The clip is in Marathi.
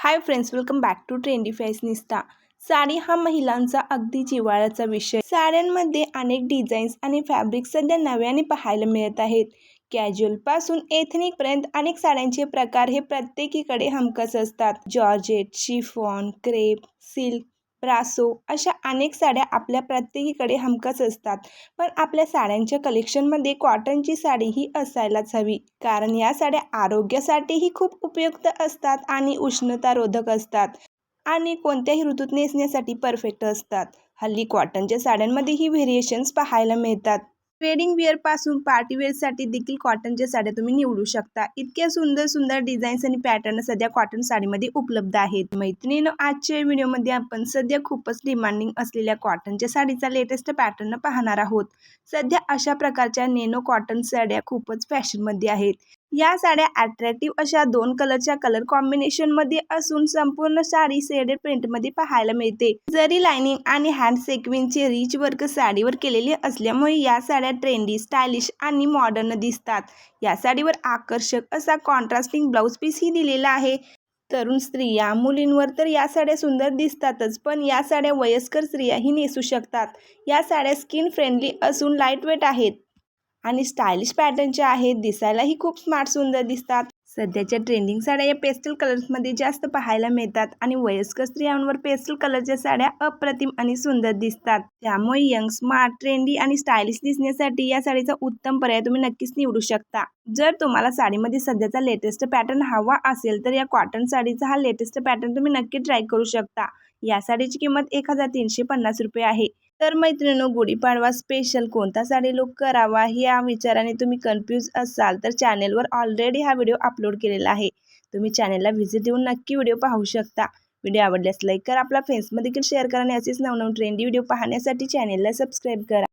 Hi friends welcome back to trendy fashionista sari हा महिलांचा अगदी जिव्हाळ्याचा विषय. साड्यांमध्ये अनेक डिझाईन्स आणि फॅब्रिक सध्या नव्याने पाहायला मिळत आहेत. कॅज्युअलपासून एथनिकपर्यंत अनेक साड्यांचे प्रकार हे प्रत्येकीकडे हमखास असतात. Georgette chiffon crepe silk brasso अशा अनेक साड्या आपल्या प्रत्येकीकडे हमखास असतात. पण आपल्या साड्यांच्या कलेक्शनमध्ये कॉटनची साडी ही असायलाच हवी. कारण या साड्या आरोग्यासाठीही खूप उपयुक्त असतात आणि उष्णतारोधक असतात. आणि कोणत्याही ऋतूत नेसण्यासाठी परफेक्ट असतात. हल्ली कॉटनच्या साड्यांमध्येही व्हेरिएशन्स पाहायला मिळतात. वेडिंग वेअरपासून पार्टी वेअरसाठी देखील कॉटनच्या साड्या तुम्ही निवडू शकता. इतक्या सुंदर सुंदर डिझाईन्स आणि पॅटर्न सध्या कॉटन साडीमध्ये उपलब्ध आहेत. मैत्रिणीनं आजच्या व्हिडिओमध्ये आपण सध्या खूपच डिमांडिंग असलेल्या कॉटनच्या साडीचा लेटेस्ट पॅटर्न पाहणार आहोत. सध्या अशा प्रकारच्या नेनो कॉटन साड्या खूपच फॅशनमध्ये आहेत. या साड्या अट्रॅक्टिव्ह अशा दोन कलरच्या कलर कॉम्बिनेशनमध्ये असून संपूर्ण साडी सेडेड प्रिंटमध्ये पाहायला मिळते. जरी लाइनिंग आणि हँड सेक्विनचे रिच वर्क साडीवर केलेले असल्यामुळे या साड्या ट्रेंडी स्टायलिश आणि मॉडर्न दिसतात. या साडीवर आकर्षक असा कॉन्ट्रास्टिंग ब्लाऊज पीसही दिलेला आहे. तरुण स्त्रिया मुलींवर तर या साड्या सुंदर दिसतातच पण या साड्या वयस्कर स्त्रियाही नेसू शकतात. या साड्या स्किन फ्रेंडली असून लाइट वेट आहेत. आणि स्टायलिश पॅटर्नचे आहेत दिसायलाही खूप स्मार्ट सुंदर दिसतात. सध्याच्या ट्रेंडिंग साड्या या पेस्टल कलर्समध्ये जास्त पाहायला मिळतात आणि वयस्कर स्त्रियांवर पेस्टल कलरच्या साड्या अप्रतिम आणि सुंदर दिसतात. त्यामुळे यंग स्मार्ट ट्रेंडी आणि स्टायलिश दिसण्यासाठी या साडीचा उत्तम पर्याय तुम्ही नक्कीच निवडू शकता. जर तुम्हाला साडीमध्ये सध्याचा लेटेस्ट पॅटर्न हवा असेल तर या कॉटन साडीचा हा लेटेस्ट पॅटर्न तुम्ही नक्की ट्राय करू शकता. या साडीची किंमत एक हजार तीनशे पन्नास रुपये आहे. तर मैत्रिणीनो गुढीपाडवा स्पेशल कोणता साडी लुक करावा या विचाराने तुम्ही कन्फ्यूज असाल तर चॅनेलवर ऑलरेडी हा व्हिडिओ अपलोड केलेला आहे. तुम्ही चॅनेलला व्हिजिट देऊन नक्की व्हिडिओ पाहू शकता. व्हिडिओ आवडल्यास लाईक करा आपला फ्रेंड्समध्ये देखील शेअर करा आणि असेच नवनवीन ट्रेंडी व्हिडिओ पाहण्यासाठी चॅनेलला सबस्क्राईब करा.